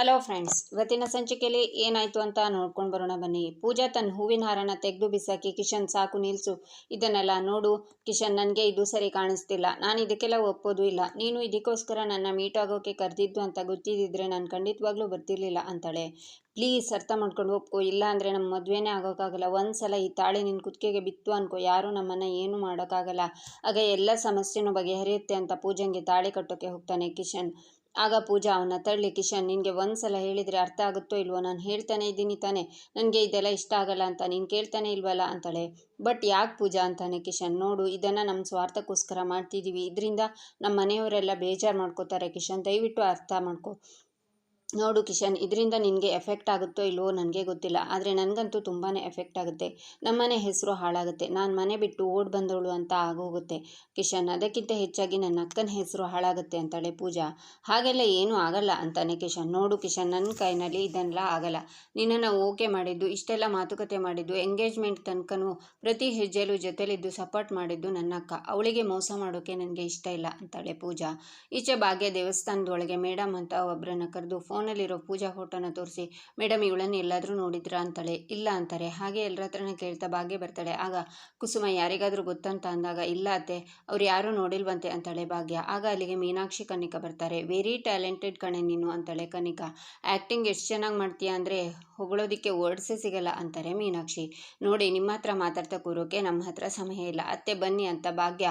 Hello friends ಇವತ್ತಿನ ಸಂಚಿಕೆಯಲ್ಲಿ ಏನಾಯಿತು ಅಂತ ನೋಡ್ಕೊಂಡು ಬರೋಣ ಬನ್ನಿ. ಪೂಜಾ ತನ್ನ ಹೂವಿನ ಹಾರನ ತೆಗೆದು ಬಿಸಾಕಿ ಕಿಶನ್ ಸಾಕು ನಿಲ್ಲಿಸು ಇದನ್ನೆಲ್ಲ ನೋಡು. ಕಿಶನ್, ನನಗೆ ಇದು ಸರಿ ಕಾಣಿಸ್ತಿಲ್ಲ. ನಾನು ಇದಕ್ಕೆಲ್ಲ ಒಪ್ಪೋದು ಇಲ್ಲ. ನೀನು ಇದಕ್ಕೋಸ್ಕರ ನನ್ನ ಮೀಟ್ ಆಗೋಕೆ ಕರೆದಿದ್ದು ಅಂತ ಗೊತ್ತಿದ್ದಿದ್ರೆ ನಾನು ಖಂಡಿತವಾಗ್ಲೂ ಬರ್ತಿರ್ಲಿಲ್ಲ ಅಂತಾಳೆ. ಪ್ಲೀಸ್ ಅರ್ಥ ಮಾಡ್ಕೊಂಡು ಒಪ್ಕೋ. ಇಲ್ಲ ಅಂದರೆ ನಮ್ಮ ಮದುವೆನೇ ಆಗೋಕ್ಕಾಗಲ್ಲ ಒಂದು ಸಲ ಈ ತಾಳೆ ನಿನ್ನ ಕುತ್ತಿಗೆಗೆ ಬಿತ್ತು ಅನ್ಕೋ. ಯಾರೂ ನಮ್ಮನ್ನು ಏನು ಮಾಡೋಕ್ಕಾಗಲ್ಲ. ಆಗ ಎಲ್ಲ ಸಮಸ್ಯೆನೂ ಬಗೆಹರಿಯುತ್ತೆ ಅಂತ ಪೂಜೆಗೆ ತಾಳೆ ಕಟ್ಟೋಕ್ಕೆ ಹೋಗ್ತಾನೆ ಕಿಶನ್. ಆಗ ಪೂಜಾ ಅವನ ತಳ್ಳಿ ಕಿಶನ್ ನಿನಗೆ ಒಂದು ಸಲ ಹೇಳಿದರೆ ಅರ್ಥ ಆಗುತ್ತೋ ಇಲ್ವೋ? ನಾನು ಹೇಳ್ತಾನೆ ಇದ್ದೀನಿ ತಾನೆ. ನನಗೆ ಇದೆಲ್ಲ ಇಷ್ಟ ಆಗಲ್ಲ ಅಂತ ನೀನು ಕೇಳ್ತಾನೆ ಇಲ್ವಲ್ಲ? ಅಂತಾಳೆ. ಬಟ್ ಯಾಕೆ ಪೂಜಾ? ಅಂತಾನೆ ಕಿಶನ್. ನೋಡು, ಇದನ್ನು ನಮ್ಮ ಸ್ವಾರ್ಥಕ್ಕೋಸ್ಕರ ಮಾಡ್ತಿದ್ದೀವಿ ಇದರಿಂದ ನಮ್ಮ ಮನೆಯವರೆಲ್ಲ ಬೇಜಾರು ಮಾಡ್ಕೋತಾರೆ. ಕಿಶನ್, ದಯವಿಟ್ಟು ಅರ್ಥ ಮಾಡ್ಕೊ. ನೋಡು ಕಿಶನ್, ಇದರಿಂದ ನಿನಗೆ ಎಫೆಕ್ಟ್ ಆಗುತ್ತೋ ಇಲ್ವೋ ನನಗೆ ಗೊತ್ತಿಲ್ಲ. ಆದರೆ ನನಗಂತೂ ತುಂಬಾ ಎಫೆಕ್ಟ್ ಆಗುತ್ತೆ. ನಮ್ಮನೆ ಹೆಸರು ಹಾಳಾಗುತ್ತೆ. ನಾನು ಮನೆ ಬಿಟ್ಟು ಓಡ್ ಬಂದವಳು ಅಂತ ಆಗೋಗುತ್ತೆ. ಕಿಶನ್, ಅದಕ್ಕಿಂತ ಹೆಚ್ಚಾಗಿ ನನ್ನ ಅಕ್ಕನ ಹೆಸರು ಹಾಳಾಗುತ್ತೆ ಅಂತಾಳೆ ಪೂಜಾ. ಹಾಗೆಲ್ಲ ಏನೂ ಆಗಲ್ಲ ಅಂತಾನೆ ಕಿಶನ್. ನೋಡು ಕಿಶನ್ ನನ್ನ ಕೈನಲ್ಲಿ ಇದನ್ನೆಲ್ಲ ಆಗಲ್ಲ. ನಿನ್ನನ್ನು ಓಕೆ ಮಾಡಿದ್ದು, ಇಷ್ಟೆಲ್ಲ ಮಾತುಕತೆ ಮಾಡಿದ್ದು, ಎಂಗೇಜ್ಮೆಂಟ್ ತನಕನೂ ಪ್ರತಿ ಹೆಜ್ಜೆಲೂ ಜೊತೆಲಿದ್ದು ಸಪೋರ್ಟ್ ಮಾಡಿದ್ದು ನನ್ನ ಅಕ್ಕ. ಅವಳಿಗೆ ಮೋಸ ಮಾಡೋಕ್ಕೆ ನನಗೆ ಇಷ್ಟ ಇಲ್ಲ ಅಂತಾಳೆ ಪೂಜಾ. ಈಚೆ ಭಾಗ್ಯ ದೇವಸ್ಥಾನದೊಳಗೆ ಮೇಡಮ್ ಅಂತ ಒಬ್ಬರನ್ನು ಕರೆದು ಫೋನಲ್ಲಿರೋ ಪೂಜಾ ಫೋಟೋನ ತೋರಿಸಿ ಮೇಡಮ್ ಇವಳನ್ನು ಎಲ್ಲಾದರೂ ನೋಡಿದ್ರಾ? ಅಂತಾಳೆ. ಇಲ್ಲ ಅಂತಾರೆ. ಹಾಗೆ ಎಲ್ಲರ ಹತ್ರನೇ ಕೇಳ್ತಾ ಭಾಗ್ಯ ಬರ್ತಾಳೆ. ಆಗ, ಕುಸುಮ, ಯಾರಿಗಾದರೂ ಗೊತ್ತಂತ? ಅಂದಾಗ, ಇಲ್ಲ ಅತ್ತೆ, ಅವ್ರು ಯಾರೂ ನೋಡಿಲ್ವಂತೆ ಅಂತಾಳೆ ಭಾಗ್ಯ. ಆಗ ಅಲ್ಲಿಗೆ ಮೀನಾಕ್ಷಿ ಕನಿಕ ಬರ್ತಾರೆ. ವೆರಿ ಟ್ಯಾಲೆಂಟೆಡ್ ಕಣೆ ನೀನು ಅಂತಾಳೆ ಕನಿಕ ಆ್ಯಕ್ಟಿಂಗ್ ಎಷ್ಟು ಚೆನ್ನಾಗಿ ಮಾಡ್ತೀಯಾ? ಅಂದರೆ, ಹೊಗಳೋದಕ್ಕೆ ವರ್ಡ್ಸೇ ಸಿಗಲ್ಲ ಅಂತಾರೆ ಮೀನಾಕ್ಷಿ. ನೋಡಿ ನಿಮ್ಮ ಹತ್ರ ಮಾತಾಡ್ತಾ ಕೂರೋಕೆ ನಮ್ಮ ಹತ್ರ ಸಮಯ ಇಲ್ಲ. ಅತ್ತೆ ಬನ್ನಿ ಅಂತ ಭಾಗ್ಯ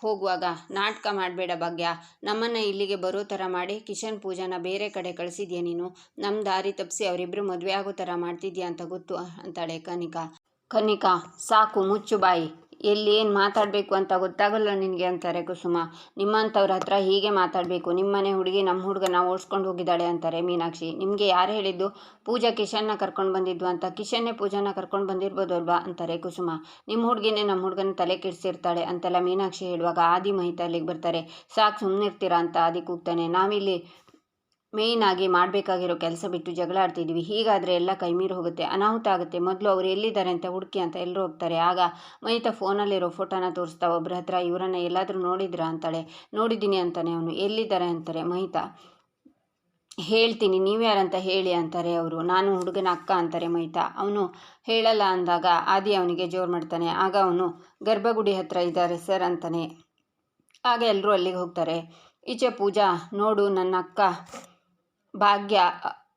ಹೋಗುವಾಗ ನಾಟಕ ಮಾಡಬೇಡ ಭಾಗ್ಯ. ನಮ್ಮನ್ನು ಇಲ್ಲಿಗೆ ಬರೋ ಥರ ಮಾಡಿ ಕಿಶನ್ ಪೂಜಾನ ಬೇರೆ ಕಡೆ ಕಳಿಸಿದ್ಯಾ ನೀನು? ನಮ್ಮ ದಾರಿ ತಪ್ಪಿಸಿ ಅವರಿಬ್ಬರು ಮದುವೆ ಆಗೋ ಥರ ಮಾಡ್ತಿದ್ಯಾ ಅಂತ ಗೊತ್ತು, ಅಂತಾಳೆ ಕನಿಕಾ. ಕನಿಕಾ, ಸಾಕು, ಮುಚ್ಚು ಬಾಯಿ. ಎಲ್ಲಿ ಏನು ಮಾತಾಡಬೇಕು ಅಂತ ಗೊತ್ತಾಗಲ್ಲ ನಿನಗೆ ಅಂತಾರೆ ಕುಸುಮ. ನಿಮ್ಮಂಥವ್ರ ಹತ್ರ ಹೀಗೆ ಮಾತಾಡಬೇಕು. ನಿಮ್ಮನೆ ಹುಡುಗಿ ನಮ್ಮ ಹುಡುಗನ ಓಡಿಸ್ಕೊಂಡು ಹೋಗಿದ್ದಾಳೆ ಅಂತಾರೆ ಮೀನಾಕ್ಷಿ. ನಿಮಗೆ ಯಾರು ಹೇಳಿದ್ದು? ಪೂಜಾ ಕಿಶನ್ನ ಕರ್ಕೊಂಡು ಬಂದಿದ್ದು ಅಂತ. ಕಿಶನ್ನೇ ಪೂಜಾನ ಕರ್ಕೊಂಡು ಬಂದಿರ್ಬೋದು ಅಲ್ವಾ ಅಂತಾರೆ ಕುಸುಮ. ನಿಮ್ಮ ಹುಡುಗಿನೇ ನಮ್ಮ ಹುಡುಗನ ತಲೆ ಕೆಡಿಸಿರ್ತಾಳೆ ಅಂತೆಲ್ಲ ಮೀನಾಕ್ಷಿ ಹೇಳುವಾಗ ಆದಿ ಮಹಿತ ಅಲ್ಲಿಗೆ ಬರ್ತಾರೆ. ಸಾಕು ಸುಮ್ಮನಿರ್ತೀರಾ ಅಂತ ಆದಿ ಕೂಗ್ತಾನೆ. ನಾವಿಲ್ಲಿ ಮೇಯ್ನ್ ಆಗಿ ಮಾಡಬೇಕಾಗಿರೋ ಕೆಲಸ ಬಿಟ್ಟು ಜಗಳ ಆಡ್ತಿದ್ವಿ ಹೀಗಾದರೆ ಎಲ್ಲ ಕೈಮೀರಿ ಹೋಗುತ್ತೆ. ಅನಾಹುತ ಆಗುತ್ತೆ. ಮೊದಲು ಅವ್ರು ಎಲ್ಲಿದ್ದಾರೆ ಅಂತ ಹುಡುಕಿ ಅಂತ ಎಲ್ಲರೂ ಹೋಗ್ತಾರೆ. ಆಗ ಮೈತಾ ಫೋನಲ್ಲಿರೋ ಫೋಟೋನ ತೋರಿಸ್ತಾ ಒಬ್ಬರ ಹತ್ರ, ಇವರನ್ನ ಎಲ್ಲಾದರೂ ನೋಡಿದ್ರಾ? ಅಂತಾಳೆ. ನೋಡಿದ್ದೀನಿ ಅಂತಾನೆ ಅವನು. ಎಲ್ಲಿದ್ದಾರೆ? ಅಂತಾರೆ ಮಹಿತಾ ಹೇಳ್ತೀನಿ. ನೀವು ಯಾರಂತ ಹೇಳಿ ಅಂತಾರೆ ಅವರು. ನಾನು ಹುಡುಗನ ಅಕ್ಕ ಅಂತಾರೆ ಮೈತಾ ಅವನು ಹೇಳಲ್ಲ ಅಂದಾಗ ಆದಿ ಅವನಿಗೆ ಜೋರು ಮಾಡ್ತಾನೆ. ಆಗ ಅವನು, ಗರ್ಭಗುಡಿ ಹತ್ರ ಇದ್ದಾರೆ ಸರ್ ಅಂತಾನೆ. ಆಗ ಎಲ್ಲರೂ ಅಲ್ಲಿಗೆ ಹೋಗ್ತಾರೆ. ಈಚೆ ಪೂಜಾ, ನೋಡು, ನನ್ನ ಅಕ್ಕ ಭಾಗ್ಯ,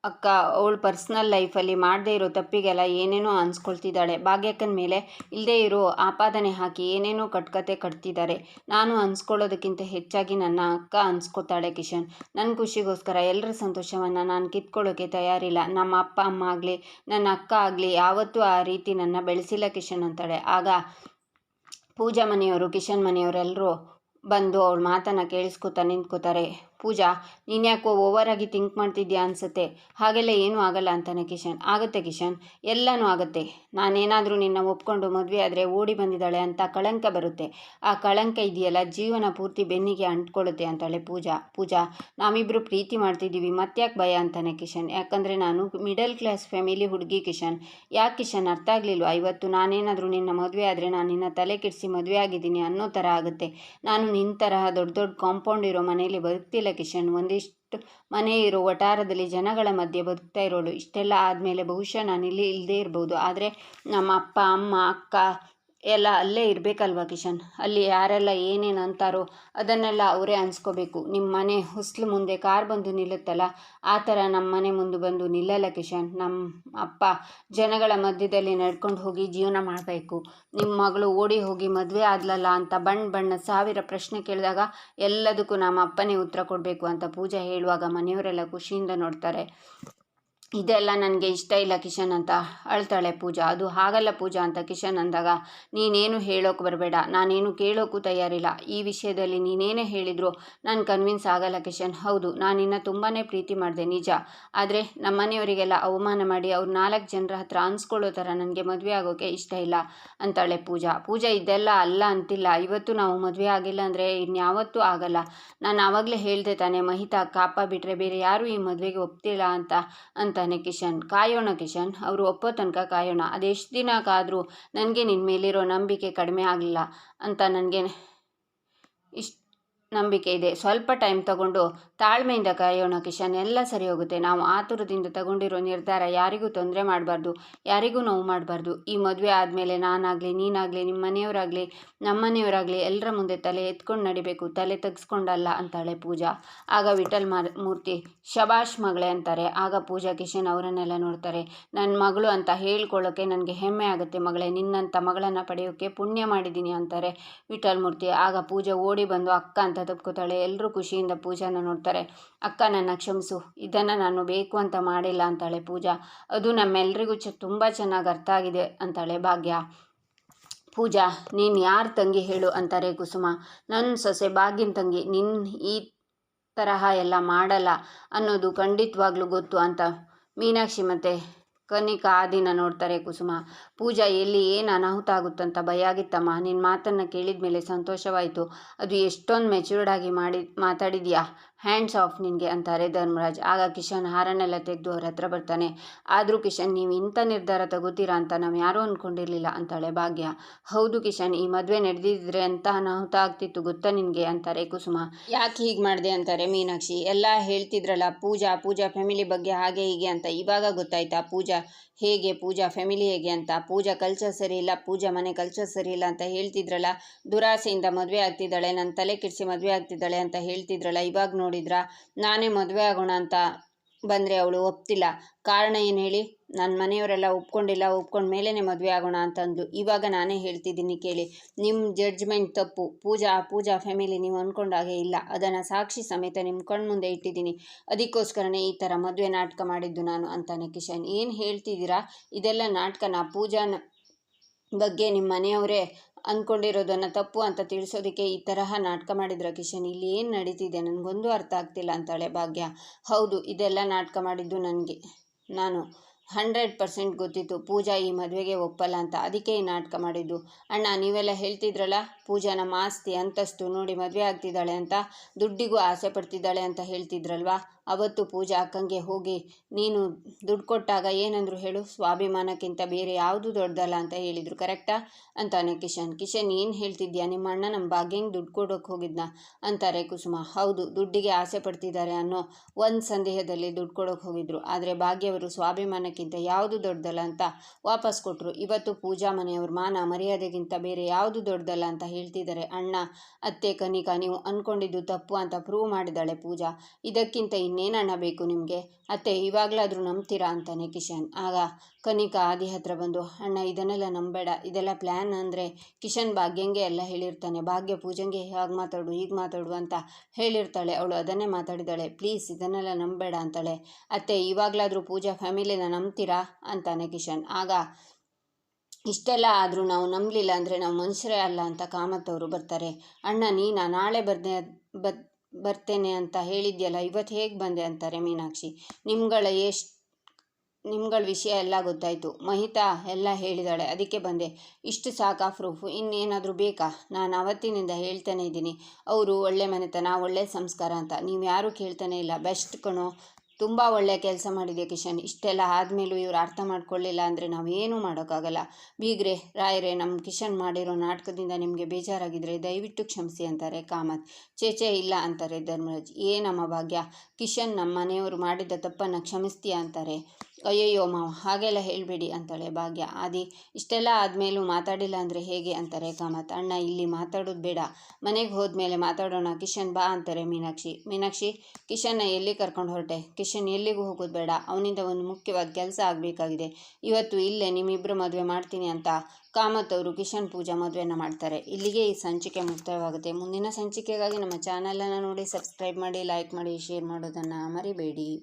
ಅಕ್ಕ, ಅವಳು ಪರ್ಸ್ನಲ್ ಲೈಫಲ್ಲಿ ಮಾಡದೇ ಇರೋ ತಪ್ಪಿಗೆಲ್ಲ ಏನೇನೋ ಅನ್ಸ್ಕೊಳ್ತಿದ್ದಾಳೆ. ಭಾಗ್ಯಕ್ಕನ ಮೇಲೆ ಇಲ್ಲದೇ ಇರೋ ಆಪಾದನೆ ಹಾಕಿ ಏನೇನೋ ಕಟ್ಕತೆ ಕಟ್ತಿದ್ದಾರೆ. ನಾನು ಅನ್ಸ್ಕೊಳ್ಳೋದಕ್ಕಿಂತ ಹೆಚ್ಚಾಗಿ ನನ್ನ ಅಕ್ಕ ಅನ್ಸ್ಕೊತಾಳೆ ಕಿಶನ್. ನನ್ನ ಖುಷಿಗೋಸ್ಕರ ಎಲ್ಲರ ಸಂತೋಷವನ್ನು ನಾನು ಕಿತ್ಕೊಳ್ಳೋಕೆ ತಯಾರಿಲ್ಲ. ನಮ್ಮ ಅಪ್ಪ, ಅಮ್ಮ ಆಗಲಿ, ನನ್ನ ಅಕ್ಕ ಆಗಲಿ ಯಾವತ್ತೂ ಆ ರೀತಿ ನನ್ನ ಬೆಳೆಸಿಲ್ಲ ಕಿಶನ್ ಅಂತಾಳೆ. ಆಗ ಪೂಜಾ ಮನೆಯವರು, ಕಿಶನ್ ಮನೆಯವರೆಲ್ಲರೂ ಬಂದು ಅವಳ ಮಾತನ್ನು ಕೇಳಿಸ್ಕೊತಾ ನಿಂತ್ಕೋತಾರೆ. ಪೂಜಾ ನೀನ್ಯಾಕೋ ಓವರಾಗಿ ಥಿಂಕ್ ಮಾಡ್ತಿದ್ಯಾ ಅನಿಸುತ್ತೆ. ಹಾಗೆಲ್ಲ ಏನೂ ಆಗಲ್ಲ ಅಂತಾನೆ ಕಿಶನ್. ಆಗುತ್ತೆ ಕಿಶನ್. ಎಲ್ಲನೂ ಆಗುತ್ತೆ. ನಾನೇನಾದರೂ ನಿನ್ನ ಒಪ್ಕೊಂಡು ಮದುವೆ ಆದರೆ ಓಡಿ ಬಂದಿದ್ದಾಳೆ ಅಂತ ಕಳಂಕ ಬರುತ್ತೆ. ಆ ಕಳಂಕ ಇದೆಯಲ್ಲ, ಜೀವನ ಪೂರ್ತಿ ಬೆನ್ನಿಗೆ ಅಂಟ್ಕೊಳ್ಳುತ್ತೆ ಅಂತಾಳೆ ಪೂಜಾ. ಪೂಜಾ ನಾವಿಬ್ಬರು ಪ್ರೀತಿ ಮಾಡ್ತಿದ್ದೀವಿ, ಮತ್ತ್ಯಾಕೆ ಭಯ ಅಂತಾನೆ ಕಿಶನ್. ಯಾಕಂದರೆ ನಾನು ಮಿಡಲ್ ಕ್ಲಾಸ್ ಫ್ಯಾಮಿಲಿ ಹುಡುಗಿ ಕಿಶನ್. ಯಾಕೆ ಕಿಶನ್, ಅರ್ಥ ಆಗಲಿಲ್ವಾ? ಇವತ್ತು ನಾನೇನಾದರೂ ನಿನ್ನ ಮದುವೆ ಆದರೆ ನಾನು ನಿನ್ನ ತಲೆ ಕೆಡಿಸಿ ಮದುವೆ ಆಗಿದ್ದೀನಿ ಅನ್ನೋ ಥರ ಆಗುತ್ತೆ. ನಾನು ನಿನ್ನ ತರಹ ದೊಡ್ಡ ದೊಡ್ಡ ಕಾಂಪೌಂಡ್ ಇರೋ ಮನೆಯಲ್ಲಿ ಬದುಕ್ತಿಲ್ಲ ಕಿಶನ್ ಒಂದಿಷ್ಟು ಮನೆ ಇರೋ ವಟಾರದಲ್ಲಿ ಜನಗಳ ಮಧ್ಯೆ ಬದುಕ್ತಾ ಇರೋಳು. ಇಷ್ಟೆಲ್ಲ ಆದಮೇಲೆ ಬಹುಶಃ ನಾನು ಇಲ್ಲಿ ಇಲ್ಲದೇ ಇರ್ಬೋದು. ಆದರೆ ನಮ್ಮ ಅಪ್ಪ, ಅಮ್ಮ, ಅಕ್ಕ ಎಲ್ಲ ಅಲ್ಲೇ ಇರಬೇಕಲ್ವ ಕಿಶನ್? ಅಲ್ಲಿ ಯಾರೆಲ್ಲ ಏನೇನು ಅಂತಾರೋ ಅದನ್ನೆಲ್ಲ ಅವರೇ ಅನ್ಸ್ಕೋಬೇಕು. ನಿಮ್ಮ ಮನೆ ಹೊಸ್ಲು ಮುಂದೆ ಕಾರ್ ಬಂದು ನಿಲ್ಲುತ್ತಲ್ಲ? ಆ ಥರ ನಮ್ಮ ಮನೆ ಮುಂದೆ ಬಂದು ನಿಲ್ಲಲ್ಲ ಕಿಶನ್? ನಮ್ಮ ಅಪ್ಪ ಜನಗಳ ಮಧ್ಯದಲ್ಲಿ ನಡ್ಕೊಂಡು ಹೋಗಿ ಜೀವನ ಮಾಡಬೇಕು. ನಿಮ್ಮ ಮಗಳು ಓಡಿ ಹೋಗಿ ಮದುವೆ ಆದ್ಲಲ್ಲ ಅಂತ ಬಣ್ಣ ಬಣ್ಣ ಸಾವಿರ ಪ್ರಶ್ನೆ ಕೇಳಿದಾಗ ಎಲ್ಲದಕ್ಕೂ ನಮ್ಮ ಅಪ್ಪನೇ ಉತ್ತರ ಕೊಡಬೇಕು ಅಂತ ಪೂಜಾ ಹೇಳುವಾಗ ಮನೆಯವರೆಲ್ಲ ಖುಷಿಯಿಂದ ನೋಡ್ತಾರೆ. ಇದೆಲ್ಲ ನನಗೆ ಇಷ್ಟ ಇಲ್ಲ ಕಿಶನ್ ಅಂತ. ಅಳ್ತಾಳೆ ಪೂಜಾ. ಅದು ಹಾಗಲ್ಲ ಪೂಜಾ ಅಂತ ಕಿಶನ್ ಅಂದಾಗ, ನೀನೇನು ಹೇಳೋಕೆ ಬರಬೇಡ. ನಾನೇನು ಕೇಳೋಕ್ಕೂ ತಯಾರಿಲ್ಲ. ಈ ವಿಷಯದಲ್ಲಿ ನೀನೇನೇ ಹೇಳಿದ್ರು ನಾನು ಕನ್ವಿನ್ಸ್ ಆಗಲ್ಲ ಕಿಶನ್. ಹೌದು, ನಾನು ನಿನ್ನ ತುಂಬಾ ಪ್ರೀತಿ ಮಾಡಿದೆ, ನಿಜ. ಆದರೆ ನಮ್ಮ ಮನೆಯವರಿಗೆಲ್ಲ ಅವಮಾನ ಮಾಡಿ ಅವ್ರು ನಾಲ್ಕು ಜನರ ಹತ್ರ ಅನ್ಸ್ಕೊಳ್ಳೋ ಥರ ನನಗೆ ಮದುವೆ ಆಗೋಕ್ಕೆ ಇಷ್ಟ ಇಲ್ಲ ಅಂತಾಳೆ ಪೂಜಾ. ಪೂಜಾ, ಇದೆಲ್ಲ ಅಲ್ಲ ಅಂತಿಲ್ಲ. ಇವತ್ತು ನಾವು ಮದುವೆ ಆಗಿಲ್ಲ ಅಂದರೆ ಇನ್ಯಾವತ್ತೂ ಆಗಲ್ಲ. ನಾನು ಆವಾಗಲೇ ಹೇಳಿದೆ ತಾನೇ, ಮಹಿತಾ ಕಾಪ ಬಿಟ್ಟರೆ ಬೇರೆ ಯಾರೂ ಈ ಮದುವೆಗೆ ಒಪ್ತಿಲ್ಲ ಅಂತ ಅಂತ ಅಂತಾನೆ ಕಿಶನ್. ಕಾಯೋಣ ಕಿಶನ್. ಅವರು ಒಪ್ಪೋ ತನಕ ಕಾಯೋಣ. ಅದೆಷ್ಟು ದಿನ ಕಾದರೂ ನನಗೆ ನಿನ್ನ ಮೇಲಿರೋ ನಂಬಿಕೆ ಕಡಿಮೆ ಆಗಲಿಲ್ಲ ಅಂತ ನನಗೆ ಇಷ್ಟು ನಂಬಿಕೆ ಇದೆ. ಸ್ವಲ್ಪ ಟೈಮ್ ತಗೊಂಡು ತಾಳ್ಮೆಯಿಂದ ಕಾಯೋಣ ಕಿಶನ್. ಎಲ್ಲ ಸರಿ ಹೋಗುತ್ತೆ. ನಾವು ಆತುರದಿಂದ ತಗೊಂಡಿರೋ ನಿರ್ಧಾರ ಯಾರಿಗೂ ತೊಂದರೆ ಮಾಡಬಾರ್ದು. ಯಾರಿಗೂ ನೋವು ಮಾಡಬಾರ್ದು. ಈ ಮದುವೆ ಆದಮೇಲೆ ನಾನಾಗಲಿ, ನೀನಾಗಲಿ ನಿಮ್ಮ ಮನೆಯವರಾಗಲಿ ನಮ್ಮ ಮನೆಯವರಾಗಲಿ ಎಲ್ಲರ ಮುಂದೆ ತಲೆ ಎತ್ಕೊಂಡು ನಡಿಬೇಕು. ತಲೆ ತೆಗೆಸ್ಕೊಂಡಲ್ಲ ಅಂತಾಳೆ ಪೂಜಾ. ಆಗ ವಿಠಲ್ ಮಾರ್ ಮೂರ್ತಿ, ಶಬಾಷ್ ಮಗಳೇ ಅಂತಾರೆ. ಆಗ ಪೂಜಾ ಕಿಶನ್ ಅವರನ್ನೆಲ್ಲ ನೋಡ್ತಾರೆ. ನನ್ನ ಮಗಳು ಅಂತ ಹೇಳ್ಕೊಳ್ಳೋಕ್ಕೆ ನನಗೆ ಹೆಮ್ಮೆ ಆಗುತ್ತೆ ಮಗಳೇ. ನಿನ್ನಂಥ ಮಗಳನ್ನು ಪಡೆಯೋಕ್ಕೆ ಪುಣ್ಯ ಮಾಡಿದ್ದೀನಿ ಅಂತಾರೆ ವಿಠಲ್ ಮೂರ್ತಿ. ಆಗ ಪೂಜಾ ಓಡಿ ಬಂದು ಅಕ್ಕ ಅಂತ ತಪ್ಕೋತಾಳೆ ಎಲ್ಲರೂ ಖುಷಿಯಿಂದ ಪೂಜಾನ ನೋಡ್ತಾರೆ. ಅಕ್ಕ, ನನ್ನ ಕ್ಷಮಿಸು. ಇದನ್ನು ನಾನು ಬೇಕು ಅಂತ ಮಾಡಿಲ್ಲ ಅಂತಾಳೆ ಪೂಜಾ. ಅದು ನಮ್ಮೆಲ್ರಿಗೂ ಚ, ತುಂಬ ಚೆನ್ನಾಗಿ ಅರ್ಥ ಆಗಿದೆ ಅಂತಾಳೆ ಭಾಗ್ಯ. ಪೂಜಾ, ನೀನು ಯಾರ ತಂಗಿ ಹೇಳು ಅಂತಾರೆ ಕುಸುಮ. ನನ್ನ ಸೊಸೆ ಭಾಗ್ಯನ ತಂಗಿ. ನಿನ್ನ ಈ ತರಹ ಎಲ್ಲ ಮಾಡಲ್ಲ ಅನ್ನೋದು ಖಂಡಿತವಾಗ್ಲೂ ಗೊತ್ತು ಅಂತ ಮೀನಾಕ್ಷಿ ಮತ್ತು ಕನಿಕಾ ಆ ದಿನ ನೋಡ್ತಾರೆ ಕುಸುಮ. ಪೂಜಾ, ಎಲ್ಲಿ ಏನು ಅನಾಹುತ ಆಗುತ್ತಂತ ಭಯ ಆಗಿತ್ತಮ್ಮ. ನಿನ್ನ ಮಾತನ್ನು ಕೇಳಿದ ಮೇಲೆ ಸಂತೋಷವಾಯಿತು. ಅದು ಎಷ್ಟೊಂದು ಮೆಚ್ಯೂರ್ಡ್ ಆಗಿ ಮಾಡಿ, ಮಾತಾಡಿದ್ಯಾ? ಹ್ಯಾಂಡ್ಸ್ ಆಫ್ ನಿನಗೆ ಅಂತಾರೆ ಧರ್ಮರಾಜ್. ಆಗ ಕಿಶನ್ ಹಾರನ್ನೆಲ್ಲ ತೆಗೆದು ಅವ್ರ ಹತ್ರ ಬರ್ತಾನೆ. ಆದರೂ ಕಿಶನ್ ನೀವು ಇಂಥ ನಿರ್ಧಾರ ತಗೋತೀರಾ ಅಂತ ನಾವು ಯಾರೂ ಅಂದ್ಕೊಂಡಿರಲಿಲ್ಲ ಅಂತಾಳೆ ಭಾಗ್ಯ. ಹೌದು ಕಿಶನ್, ಈ ಮದುವೆ ನಡೆದಿದ್ರೆ ಅಂತ ಅನಾಹುತ ಆಗ್ತಿತ್ತು ಗೊತ್ತಾ ನಿನಗೆ ಅಂತಾರೆ ಕುಸುಮ. ಯಾಕೆ ಹೀಗೆ ಮಾಡಿದೆ ಅಂತಾರೆ ಮೀನಾಕ್ಷಿ. ಎಲ್ಲ ಹೇಳ್ತಿದ್ರಲ್ಲ, ಪೂಜಾ ಪೂಜಾ ಫ್ಯಾಮಿಲಿ ಬಗ್ಗೆ ಹಾಗೆ ಹೀಗೆ ಅಂತ. ಇವಾಗ ಗೊತ್ತಾಯ್ತಾ ಪೂಜಾ? ಹೇಗೆ ಪೂಜಾ ಫ್ಯಾಮಿಲಿ ಹೇಗೆ ಅಂತ? ಪೂಜಾ ಕಲ್ಚರ್ ಸರಿ ಇಲ್ಲ, ಪೂಜಾ ಮನೆ ಕಲ್ಚರ್ ಸರಿ ಇಲ್ಲ ಅಂತ ಹೇಳ್ತಿದ್ರಲ್ಲ. ದುರಾಸೆಯಿಂದ ಮದುವೆ ಆಗ್ತಿದ್ದಾಳೆ ನನ್ನ ತಲೆ ಕೆಡಿಸಿ ಮದುವೆ ಆಗ್ತಿದ್ದಾಳೆ ಅಂತ ಹೇಳ್ತಿದ್ರಲ್ಲ, ಇವಾಗ ನೋಡಿದ್ರಾ? ನಾನೇ ಮದುವೆ ಆಗೋಣ ಅಂತ ಬಂದರೆ ಅವಳು ಒಪ್ತಿಲ್ಲ. ಕಾರಣ ಏನು ಹೇಳಿ? ನನ್ನ ಮನೆಯವರೆಲ್ಲ ಒಪ್ಕೊಂಡಿಲ್ಲ, ಒಪ್ಕೊಂಡ ಮೇಲೇ ಮದುವೆ ಆಗೋಣ ಅಂತಂದ್ಲು. ಇವಾಗ ನಾನೇ ಹೇಳ್ತಿದ್ದೀನಿ ಕೇಳಿ. ನಿಮ್ಮ ಜಡ್ಜ್ಮೆಂಟ್ ತಪ್ಪು. ಪೂಜಾ ಪೂಜಾ ಫ್ಯಾಮಿಲಿ ನೀವು ಅಂದ್ಕೊಂಡಾಗೆ ಇಲ್ಲ. ಅದನ್ನು ಸಾಕ್ಷಿ ಸಮೇತ ನಿಮ್ಮ ಕಣ್ಮುಂದೆ ಇಟ್ಟಿದ್ದೀನಿ. ಅದಕ್ಕೋಸ್ಕರನೇ ಈ ಥರ ಮದುವೆ ನಾಟಕ ಮಾಡಿದ್ದು ನಾನು ಅಂತಾನೆ ಕಿಶನ್. ಏನು ಹೇಳ್ತಿದ್ದೀರಾ? ಇದೆಲ್ಲ ನಾಟಕನ? ಪೂಜಾನ ಬಗ್ಗೆ ನಿಮ್ಮ ಮನೆಯವರೇ ಅಂದ್ಕೊಂಡಿರೋದನ್ನು ತಪ್ಪು ಅಂತ ತಿಳಿಸೋದಕ್ಕೆ ಈ ತರಹ ನಾಟಕ ಮಾಡಿದ್ರ ಕಿಶನ್? ಇಲ್ಲಿ ಏನು ನಡೀತಿದೆ? ನನಗೊಂದು ಅರ್ಥ ಆಗ್ತಿಲ್ಲ ಅಂತಾಳೆ ಭಾಗ್ಯ. ಹೌದು, ಇದೆಲ್ಲ ನಾಟಕ ಮಾಡಿದ್ದು ನನಗೆ, ನಾನು. ಹಂಡ್ರೆಡ್ ಪರ್ಸೆಂಟ್ ಗೊತ್ತಿತ್ತು. ಪೂಜಾ ಈ ಮದುವೆಗೆ ಒಪ್ಪಲ್ಲ ಅಂತ. ಅದಕ್ಕೆ ಈ ನಾಟಕ ಮಾಡಿದ್ದು. ಅಣ್ಣ, ನೀವೆಲ್ಲ ಹೇಳ್ತಿದ್ರಲ್ಲ ಪೂಜಾ ನಮ್ಮ ಆಸ್ತಿ ಅಂತಸ್ತು ನೋಡಿ ಮದುವೆ ಆಗ್ತಿದ್ದಾಳೆ ಅಂತ, ದುಡ್ಡಿಗೂ ಆಸೆ ಪಡ್ತಿದ್ದಾಳೆ ಅಂತ ಹೇಳ್ತಿದ್ರಲ್ವಾ? ಅವತ್ತು ಪೂಜಾ ಅಕ್ಕಂಗೆ ಹೋಗಿ, ನೀನು ದುಡ್ಡು ಕೊಟ್ಟಾಗ ಏನಂದ್ರು ಹೇಳು, ಸ್ವಾಭಿಮಾನಕ್ಕಿಂತ ಬೇರೆ ಯಾವುದು ದೊಡ್ಡದಲ್ಲ ಅಂತ ಹೇಳಿದರು, ಕರೆಕ್ಟಾ? ಅಂತಾನೆ ಕಿಶನ್. ಕಿಶನ್, ಏನು ಹೇಳ್ತಿದ್ಯಾ? ನಿಮ್ಮ ಅಣ್ಣ ನಮ್ಮ ಭಾಗ್ಯಂಗೆ ದುಡ್ಡು ಕೊಡೋಕೆ ಹೋಗಿದ್ನ? ಅಂತಾರೆ ಕುಸುಮ. ಹೌದು, ದುಡ್ಡಿಗೆ ಆಸೆ ಪಡ್ತಿದ್ದಾರೆ ಅನ್ನೋ ಒಂದು ಸಂದೇಹದಲ್ಲಿ ದುಡ್ಡು ಕೊಡೋಕೆ ಹೋಗಿದ್ರು. ಆದರೆ ಭಾಗ್ಯವರು ಸ್ವಾಭಿಮಾನಕ್ಕಿಂತ ಯಾವುದು ದೊಡ್ಡದಲ್ಲ ಅಂತ ವಾಪಸ್ ಕೊಟ್ಟರು ಇವತ್ತು ಪೂಜಾ ಮನೆಯವ್ರ ಮಾನ ಮರ್ಯಾದೆಗಿಂತ ಬೇರೆ ಯಾವುದು ದೊಡ್ಡದಲ್ಲ ಅಂತ ಹೇಳ್ತಿದ್ದಾರೆ. ಅಣ್ಣ, ಅತ್ತೆ, ಕನಿಕಾ, ನೀವು ಅಂದ್ಕೊಂಡಿದ್ದು ತಪ್ಪು ಅಂತ ಪ್ರೂವ್ ಮಾಡಿದಾಳೆ ಪೂಜಾ. ಇದಕ್ಕಿಂತ ಇನ್ನೇನಣ್ಣ ಬೇಕು ನಿಮಗೆ? ಅತ್ತೆ, ಇವಾಗಲಾದರೂ ನಂಬ್ತೀರಾ ಅಂತಾನೆ ಕಿಶನ್. ಆಗ ಕನಿಕಾ ಆದಿ ಹತ್ರ ಬಂದು, ಅಣ್ಣ, ಇದನ್ನೆಲ್ಲ ನಂಬೇಡ ಇದೆಲ್ಲ ಪ್ಲ್ಯಾನ್ ಅಂದರೆ ಕಿಶನ್ ಭಾಗ್ಯಂಗೆ ಎಲ್ಲ ಹೇಳಿರ್ತಾನೆ. ಭಾಗ್ಯ ಪೂಜಂಗೆ ಹಾಗೆ ಮಾತಾಡು, ಹೀಗೆ ಮಾತಾಡು ಅಂತ ಹೇಳಿರ್ತಾಳೆ. ಅವಳು ಅದನ್ನೇ ಮಾತಾಡಿದಾಳೆ ಪ್ಲೀಸ್, ಇದನ್ನೆಲ್ಲ ನಂಬೇಡ ಅಂತಾಳೆ. ಅತ್ತೆ, ಇವಾಗಲಾದರೂ ಪೂಜಾ ಫ್ಯಾಮಿಲಿನ ನಂಬ್ತೀರಾ? ಅಂತಾನೆ ಕಿಶನ್. ಆಗ ಇಷ್ಟೆಲ್ಲ ಆದರೂ ನಾವು ನಂಬಲಿಲ್ಲ ಅಂದರೆ ನಾವು ಮನುಷ್ಯರೇ ಅಲ್ಲ ಅಂತ ಕಾಮತ್ ಅವರು ಬರ್ತಾರೆ. ಅಣ್ಣ, ನೀನಾ? ನಾಳೆ ಬರ್ದೆ, ಬರ್, ಬರ್ತೇನೆ ಅಂತ ಹೇಳಿದ್ಯಲ್ಲ ಇವತ್ತು ಹೇಗೆ ಬಂದೆ? ಅಂತಾರೆ ಮೀನಾಕ್ಷಿ. ನಿಮ್ಗಳ ಎಷ್ಟು, ನಿಮ್ಗಳ ವಿಷಯ ಎಲ್ಲ ಗೊತ್ತಾಯಿತು. ಮಹಿತಾ ಎಲ್ಲ ಹೇಳಿದಾಳೆ, ಅದಕ್ಕೆ ಬಂದೆ. ಇಷ್ಟು ಸಾಕಾ ಪ್ರೂಫ್? ಇನ್ನೇನಾದರೂ ಬೇಕಾ? ನಾನು ಅವತ್ತಿನಿಂದ ಹೇಳ್ತಾನೆ ಇದ್ದೀನಿ. ಅವರು ಒಳ್ಳೆ ಮನೆತನ, ಒಳ್ಳೆ ಸಂಸ್ಕಾರ ಅಂತ. ನೀವು ಯಾರೂ ಕೇಳ್ತಾನೆ ಇಲ್ಲ. ಬೆಸ್ಟ್ ಕಣೋ. ತುಂಬ ಒಳ್ಳೆಯ ಕೆಲಸ ಮಾಡಿದೆ ಕಿಶನ್. ಇಷ್ಟೆಲ್ಲ ಆದಮೇಲೂ ಇವರು ಅರ್ಥ ಮಾಡ್ಕೊಳ್ಳಿಲ್ಲ ಅಂದರೆ ನಾವು ಏನೂ ಮಾಡೋಕ್ಕಾಗಲ್ಲ. ಬೀಗ್ರೆ, ರಾಯರೇ ನಮ್ಮ ಕಿಶನ್ ಮಾಡಿರೋ ನಾಟಕದಿಂದ ನಿಮಗೆ ಬೇಜಾರಾಗಿದ್ದರೆ ದಯವಿಟ್ಟು ಕ್ಷಮಿಸಿ ಅಂತಾರೆ ಕಾಮತ್. ಚೇಚೆ ಇಲ್ಲ ಅಂತಾರೆ ಧರ್ಮರಾಜ್. ಏನಮ್ಮ ಭಾಗ್ಯ. ಕಿಶನ್ ನಮ್ಮ ಮನೆಯವರು ಮಾಡಿದ ತಪ್ಪನ್ನು ಕ್ಷಮಿಸ್ತೀಯಾ ಅಂತಾರೆ. ಅಯ್ಯಯ್ಯೋ ಮಾವ, ಹಾಗೆಲ್ಲ ಹೇಳಬೇಡಿ ಅಂತಾಳೆ ಭಾಗ್ಯ. ಆದಿ, ಇಷ್ಟೆಲ್ಲ ಆದಮೇಲೂ ಮಾತಾಡಿಲ್ಲ ಅಂದರೆ ಹೇಗೆ ಅಂತಾರೆ ಕಾಮತ್? ಅಣ್ಣ, ಇಲ್ಲಿ ಮಾತಾಡೋದು ಬೇಡ. ಮನೆಗೆ ಹೋದ್ಮೇಲೆ ಮಾತಾಡೋಣ. ಕಿಶನ್ ಬಾ ಅಂತಾರೆ ಮೀನಾಕ್ಷಿ. ಮೀನಾಕ್ಷಿ, ಕಿಶನ್ನ ಎಲ್ಲಿ ಕರ್ಕೊಂಡು ಹೊರಟೆ? ಕಿಶನ್ ಎಲ್ಲಿಗೂ ಹೋಗೋದು ಬೇಡ. ಅವನಿಂದ ಒಂದು ಮುಖ್ಯವಾದ ಕೆಲಸ ಆಗಬೇಕಾಗಿದೆ. ಇವತ್ತು ಇಲ್ಲೇ ನಿಮ್ಮಿಬ್ಬರು ಮದುವೆ ಮಾಡ್ತೀನಿ ಅಂತ ಕಾಮತ್ ಅವರು ಕಿಶನ್ ಪೂಜಾ ಮದುವೆಯನ್ನು ಮಾಡ್ತಾರೆ. ಇಲ್ಲಿಗೆ ಈ ಸಂಚಿಕೆ ಮುಕ್ತಾಯವಾಗುತ್ತೆ ಮುಂದಿನ ಸಂಚಿಕೆಗಾಗಿ ನಮ್ಮ ಚಾನಲನ್ನು ನೋಡಿ ಸಬ್ಸ್ಕ್ರೈಬ್ ಮಾಡಿ, ಲೈಕ್ ಮಾಡಿ, ಶೇರ್ ಮಾಡೋದನ್ನು ಮರಿಬೇಡಿ.